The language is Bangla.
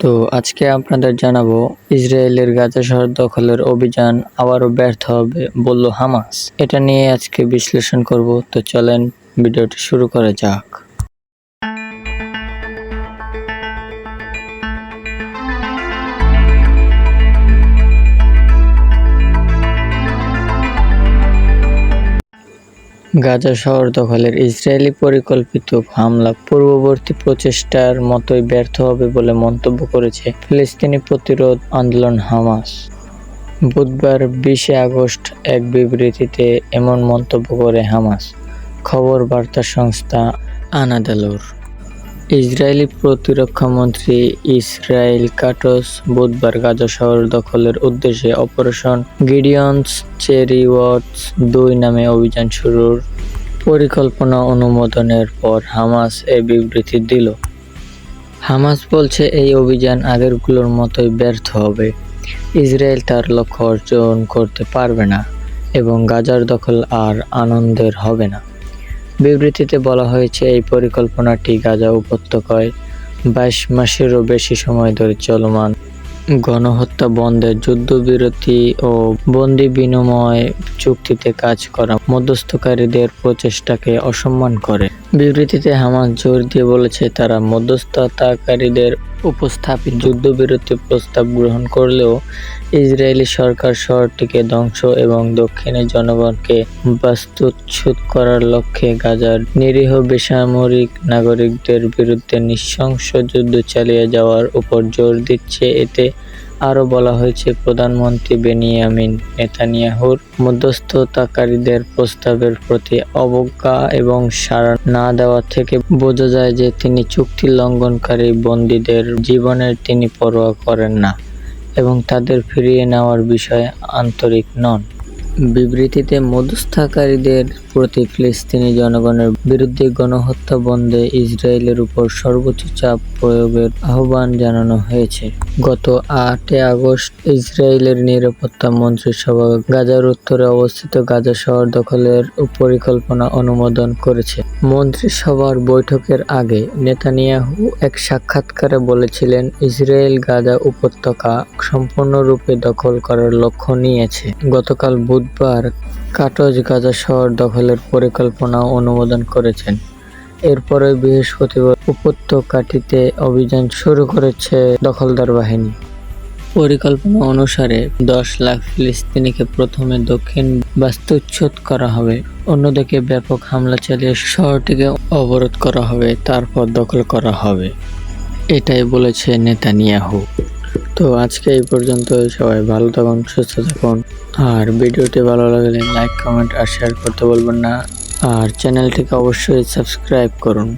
তো আজকে আপনাদের জানাব, ইসরায়েলের গাজা শহর দখলের অভিযান আবারও ব্যর্থ হবে বলল হামাস। এটা নিয়ে আজকে বিশ্লেষণ করব, তো চলেন ভিডিওটি শুরু করা যাক। গাজা শহর দখলের ইসরায়েলি পরিকল্পিত হামলা পূর্ববর্তী প্রচেষ্টার মতোই ব্যর্থ হবে বলে মন্তব্য করেছে ফিলিস্তিনি প্রতিরোধ আন্দোলন হামাস। বুধবার বিশে আগস্ট এক বিবৃতিতে এমন মন্তব্য করে হামাস। খবর বার্তা সংস্থা আনাদালোর। ইসরায়েলি প্রতিরক্ষা মন্ত্রী ইসরায়েল কাটস বুধবার গাজা শহর দখলের উদ্দেশ্যে অপারেশন গিডিয়ন্স চেরিওয়াটস দুই নামে অভিযান শুরুর পরিকল্পনা অনুমোদনের পর হামাস এ বিবৃতি দিল। হামাস বলছে এই অভিযান আগেরগুলোর মতোই ব্যর্থ হবে। ইসরায়েল তার লক্ষ্য অর্জন করতে পারবে না এবং গাজার দখল আর আনন্দের হবে না। বিবৃতিতে বলা হয়েছে, এই পরিকল্পনাটি গাজা উপত্যকায় বাইশ মাসেরও বেশি সময় ধরে চলমান। গণহত্যা বন্ধে যুদ্ধবিরতি ও বন্দি বিনিময় চুক্তিতে কাজ করা মধ্যস্থকারীদের প্রচেষ্টাকে অসম্মান করে। বিবৃতিতে হামাস জোর দিয়ে বলেছে, তারা মধ্যস্থতাকারীদের উপস্থাপিত। যুদ্ধবিরতি প্রস্তাব গ্রহণ করলেও ইসরায়েলি সরকার শহরটিকে ধ্বংস এবং দক্ষিণের জনগণকে বাস্তুচ্ছুত করার লক্ষ্যে গাজার নিরীহ বেসামরিক নাগরিকদের বিরুদ্ধে নৃশংস যুদ্ধ চালিয়ে যাওয়ার উপর জোর দিচ্ছে এতে আরও বলা হয়েছে, প্রধানমন্ত্রী বেনিয়ামিন নেতানিয়াহুর মধ্যস্থতাকারীদের প্রস্তাবের প্রতি অবজ্ঞা এবং সাড়া না দেওয়া থেকে বোঝা যায় যে তিনি চুক্তি লঙ্ঘনকারী বন্দীদের জীবনের তিনি পরোয়া করেন না এবং তাদের ফিরিয়ে নেওয়ার বিষয়ে আন্তরিক নন। বিবৃতিতে মধ্যস্থাকারীদের প্রতি ফিলিস্তিনি জনগণের বিরুদ্ধে গণহত্যা বন্ধে ইসরায়েলের উপর সর্বোচ্চ চাপ প্রয়োগের আহ্বান জানানো হয়েছে। গত আটই আগস্ট ইসরায়েলের নিরাপত্তা মন্ত্রিসভা গাজার উত্তরে অবস্থিত গাজা শহর দখলের পরিকল্পনা অনুমোদন করেছে। মন্ত্রিসভার বৈঠকের আগে নেতানিয়াহু এক সাক্ষাৎকারে বলেছিলেন, ইসরায়েল গাজা উপত্যকা সম্পূর্ণরূপে দখল করার লক্ষ্য নিয়েছে। গতকাল বুধবার কাটজ গাজা শহর দখলের পরিকল্পনা অনুমোদন করেছেন। এরপরে বৃহস্পতিবার উপত্যকাটিতে অভিযান শুরু করেছে দখলদার বাহিনী। পরিকল্পনা অনুসারে দশ লাখ ফিলিস্তিনিকে প্রথমে দক্ষিণ বাস্তুচ্যুত করা হবে, অন্যদিকে ব্যাপক হামলা চালিয়ে শহরটিকে অবরোধ করা হবে, তারপর দখল করা হবে। এটাই বলেছে নেতানিয়াহু। তো আজকে এই পর্যন্ত সবাই ভালো থাকুন, সুস্থ থাকুন। আর ভিডিওটি ভালো লাগলে লাইক, কমেন্ট আর শেয়ার করতে বলবেন না। আর চ্যানেলটিকে অবশ্যই সাবস্ক্রাইব করুন।